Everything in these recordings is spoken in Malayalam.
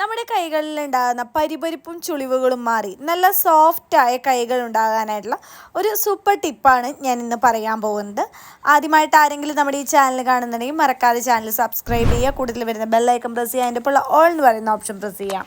നമ്മുടെ കൈകളിൽ ഉണ്ടാകുന്ന പരിപരിപ്പും ചുളിവുകളും മാറി നല്ല സോഫ്റ്റായ കൈകൾ ഉണ്ടാകാനായിട്ടുള്ള ഒരു സൂപ്പർ ടിപ്പാണ് ഞാൻ ഇന്ന് പറയാൻ പോകുന്നത്. ആദ്യമായിട്ട് ആരെങ്കിലും നമ്മുടെ ഈ ചാനൽ കാണുന്നുണ്ടെങ്കിൽ മറക്കാതെ ചാനൽ സബ്സ്ക്രൈബ് ചെയ്യുക. കൂടുതൽ വരുന്ന ബെല്ലൈക്കൺ പ്രസ് ചെയ്യുക. അതിന്റെ ഇപ്പോൾ ഓൾ എന്ന് പറയുന്ന ഓപ്ഷൻ പ്രസ് ചെയ്യാം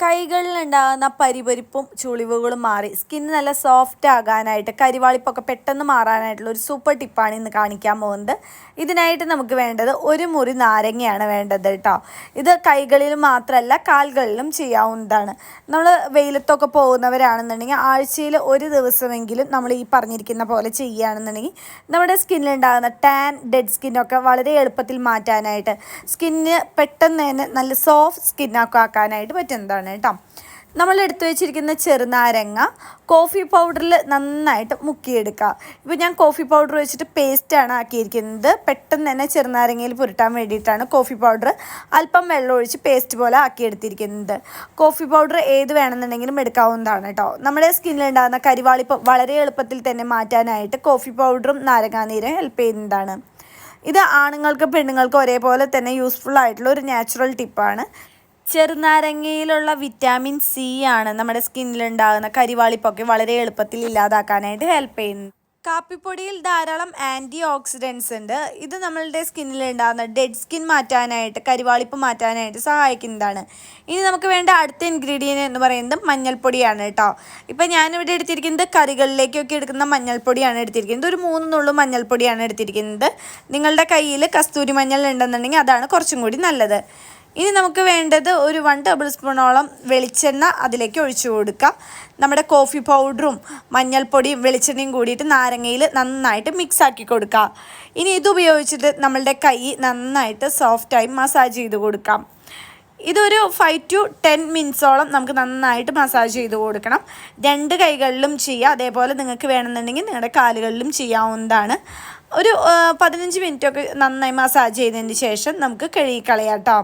കൈകളിലുണ്ടാകുന്ന പരിപരിപ്പും ചുളിവുകളും മാറി. സ്കിൻ നല്ല സോഫ്റ്റ് ആകാനായിട്ട് കരിവാളിപ്പൊക്കെ പെട്ടെന്ന് മാറാനായിട്ടുള്ള ഒരു സൂപ്പർ ടിപ്പാണ് ഇന്ന് കാണിക്കാൻ പോകുന്നത്. ഇതിനായിട്ട് നമുക്ക് വേണ്ടത് ഒരു മുറി നാരങ്ങയാണ് വേണ്ടത് കേട്ടോ ഇത് കൈകളിലും മാത്രമല്ല കാലുകളിലും ചെയ്യാവുന്നതാണ്. നമ്മൾ വെയിലത്തൊക്കെ പോകുന്നവരാണെന്നുണ്ടെങ്കിൽ ആഴ്ചയിൽ ഒരു ദിവസമെങ്കിലും നമ്മൾ ഈ പറഞ്ഞിരിക്കുന്ന പോലെ ചെയ്യുകയാണെന്നുണ്ടെങ്കിൽ നമ്മുടെ സ്കിന്നിലുണ്ടാകുന്ന ടാൻ ഡെഡ് സ്കിന്നൊക്കെ വളരെ എളുപ്പത്തിൽ മാറ്റാനായിട്ട് സ്കിന്നിന് പെട്ടെന്ന് തന്നെ നല്ല സോഫ്റ്റ് സ്കിന്നൊക്കെ ആക്കാനായിട്ട് പറ്റുന്നതാണ്. കേട്ടോ. നമ്മൾ എടുത്തു വെച്ചിരിക്കുന്ന ചെറുനാരങ്ങ കോഫി പൗഡറിൽ നന്നായിട്ട് മുക്കിയെടുക്കുക. ഇപ്പോൾ ഞാൻ കോഫി പൗഡർ വെച്ചിട്ട് പേസ്റ്റാണ് ആക്കിയിരിക്കുന്നത്. പെട്ടെന്ന് തന്നെ ചെറുനാരങ്ങയിൽ പുരട്ടാൻ വേണ്ടിയിട്ടാണ് കോഫി പൗഡർ അല്പം വെള്ളം ഒഴിച്ച് പേസ്റ്റ് പോലെ ആക്കിയെടുത്തിരിക്കുന്നത്. കോഫി പൗഡർ ഏത് വേണമെന്നുണ്ടെങ്കിലും എടുക്കാവുന്നതാണ് കേട്ടോ. നമ്മുടെ സ്കിന്നിലുണ്ടാകുന്ന കരിവാളിപ്പ് വളരെ എളുപ്പത്തിൽ തന്നെ മാറ്റാനായിട്ട് കോഫി പൗഡറും നാരങ്ങാനീരും ഹെൽപ്പ് ചെയ്യുന്നതാണ്. ഇത് ആണുങ്ങൾക്കും പെണ്ണുങ്ങൾക്കും ഒരേപോലെ തന്നെ യൂസ്ഫുൾ ആയിട്ടുള്ള ഒരു നാച്ചുറൽ ടിപ്പാണ് ചെറുനാരങ്ങയിലുള്ള വിറ്റാമിൻ സി ആണ് നമ്മുടെ സ്കിന്നിലുണ്ടാകുന്ന കരിവാളിപ്പൊക്കെ വളരെ എളുപ്പത്തിൽ ഇല്ലാതാക്കാനായിട്ട് ഹെൽപ്പ് ചെയ്യുന്നു കാപ്പിപ്പൊടിയിൽ ധാരാളം ആന്റി ഓക്സിഡൻസ് ഉണ്ട്. ഇത് നമ്മളുടെ സ്കിന്നിൽ ഉണ്ടാകുന്ന ഡെഡ് സ്കിൻ മാറ്റാനായിട്ട് കരിവാളിപ്പ് മാറ്റാനായിട്ട് സഹായിക്കുന്നതാണ്. ഇനി നമുക്ക് വേണ്ട അടുത്ത ഇൻഗ്രീഡിയന്റ് എന്ന് പറയുന്നത് മഞ്ഞൾപ്പൊടിയാണ് കേട്ടോ. ഇപ്പം ഞാനിവിടെ എടുത്തിരിക്കുന്നത് കറികളിലേക്കൊക്കെ എടുക്കുന്ന മഞ്ഞൾപ്പൊടിയാണ് എടുത്തിരിക്കുന്നത്. ഒരു മൂന്ന് നുള്ളു മഞ്ഞൾപ്പൊടിയാണ് എടുത്തിരിക്കുന്നത്. നിങ്ങളുടെ കയ്യിൽ കസ്തൂരി മഞ്ഞൾ ഉണ്ടെന്നുണ്ടെങ്കിൽ അതാണ് കുറച്ചും കൂടി നല്ലത്. ഇനി നമുക്ക് വേണ്ടത് ഒരു വൺ ടേബിൾ സ്പൂണോളം വെളിച്ചെണ്ണ അതിലേക്ക് ഒഴിച്ചു കൊടുക്കാം. നമ്മുടെ കോഫി പൗഡറും മഞ്ഞൾപ്പൊടിയും വെളിച്ചെണ്ണയും കൂടിയിട്ട് നാരങ്ങയിൽ നന്നായിട്ട് മിക്സ് ആക്കി കൊടുക്കുക ഇനി ഇത് ഉപയോഗിച്ചിട്ട് നമ്മളുടെ കൈ നന്നായിട്ട് സോഫ്റ്റായി മസാജ് ചെയ്ത് കൊടുക്കാം. ഇതൊരു ഫൈവ് ടു ടെൻ മിനിറ്റ്സോളം നമുക്ക് നന്നായിട്ട് മസാജ് ചെയ്ത് കൊടുക്കണം. രണ്ട് കൈകളിലും ചെയ്യുക അതേപോലെ നിങ്ങൾക്ക് വേണമെന്നുണ്ടെങ്കിൽ നിങ്ങളുടെ കാലുകളിലും ചെയ്യാവുന്നതാണ്. ഒരു പതിനഞ്ച് മിനിറ്റൊക്കെ നന്നായി മസാജ് ചെയ്തതിന് ശേഷം നമുക്ക് കഴുകിക്കളയാം കേട്ടോ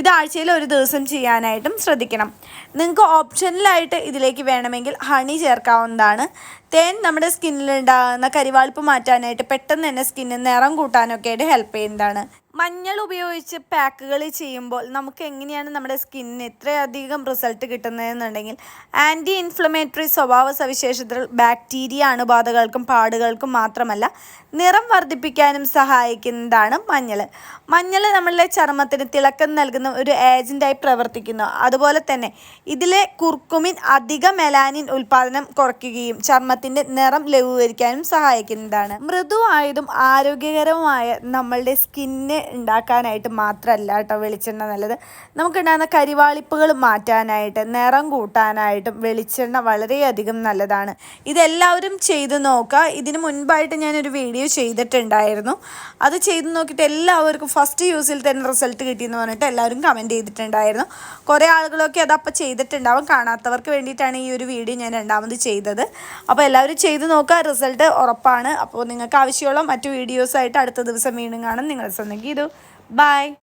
ഇത് ആഴ്ചയിൽ ഒരു ദിവസം ചെയ്യാനായിട്ടും ശ്രദ്ധിക്കണം. നിങ്ങൾക്ക് ഓപ്ഷനിലായിട്ട് ഇതിലേക്ക് വേണമെങ്കിൽ ഹണി ചേർക്കാവുന്നതാണ്. തേൻ നമ്മുടെ സ്കിന്നിലുണ്ടാകുന്ന കരിവാൾപ്പ് മാറ്റാനായിട്ട് പെട്ടെന്ന് തന്നെ സ്കിന്നിന് നിറം കൂട്ടാനൊക്കെ ആയിട്ട് ഹെൽപ്പ് ചെയ്യുന്നതാണ്. മഞ്ഞൾ ഉപയോഗിച്ച് പാക്കുകൾ ചെയ്യുമ്പോൾ നമുക്ക് എങ്ങനെയാണ് നമ്മുടെ സ്കിന്നിന് ഇത്രയധികം റിസൾട്ട് കിട്ടുന്നതെന്നുണ്ടെങ്കിൽ ആന്റി ഇൻഫ്ലമേറ്ററി സ്വഭാവ സവിശേഷതകൾ ബാക്ടീരിയ അണുബാധകൾക്കും പാടുകൾക്കും മാത്രമല്ല നിറം വർദ്ധിപ്പിക്കാനും സഹായിക്കുന്നതാണ് മഞ്ഞൾ മഞ്ഞൾ നമ്മളുടെ ചർമ്മത്തിന് തിളക്കം നൽകുന്ന ഒരു ഏജന്റായി പ്രവർത്തിക്കുന്നു. അതുപോലെ തന്നെ ഇതിലെ കുർക്കുമിൻ അധിക മെലാനിൻ ഉൽപ്പാദനം കുറയ്ക്കുകയും ചർമ്മത്തിന്റെ നിറം ലഘൂകരിക്കാനും സഹായിക്കുന്നതാണ്. മൃദുവായതും ആരോഗ്യകരവുമായ നമ്മളുടെ സ്കിന്നെ ഉണ്ടാക്കാനായിട്ട് മാത്രമല്ല കേട്ടോ വെളിച്ചെണ്ണ നല്ലത്. നമുക്കുണ്ടാകുന്ന കരിവാളിപ്പുകൾ മാറ്റാനായിട്ട് നിറം കൂട്ടാനായിട്ടും വെളിച്ചെണ്ണ വളരെയധികം നല്ലതാണ്. ഇതെല്ലാവരും ചെയ്തു നോക്കുക. ഇതിന് മുൻപായിട്ട് ഞാനൊരു വീഡിയോ ചെയ്തിട്ടുണ്ടായിരുന്നു. അത് ചെയ്ത് നോക്കിയിട്ട് എല്ലാവർക്കും ഫസ്റ്റ് യൂസിൽ തന്നെ റിസൾട്ട് കിട്ടിയെന്ന് പറഞ്ഞിട്ട് എല്ലാവരും കമന്റ് ചെയ്തിട്ടുണ്ടായിരുന്നു. കുറേ ആളുകളൊക്കെ അത് അപ്പോൾ ചെയ്തിട്ടുണ്ടാവും. കാണാത്തവർക്ക് വേണ്ടിയിട്ടാണ് ഈ ഒരു വീഡിയോ ഞാൻ രണ്ടാമത് ചെയ്തത്. അപ്പോൾ എല്ലാവരും ചെയ്ത് നോക്കുക റിസൾട്ട് ഉറപ്പാണ്. അപ്പോൾ നിങ്ങൾക്ക് ആവശ്യമുള്ള മറ്റു വീഡിയോസായിട്ട് അടുത്ത ദിവസം വീണ്ടും കാണും. നിങ്ങളെ സ്വന്തം ഇത്. ബൈ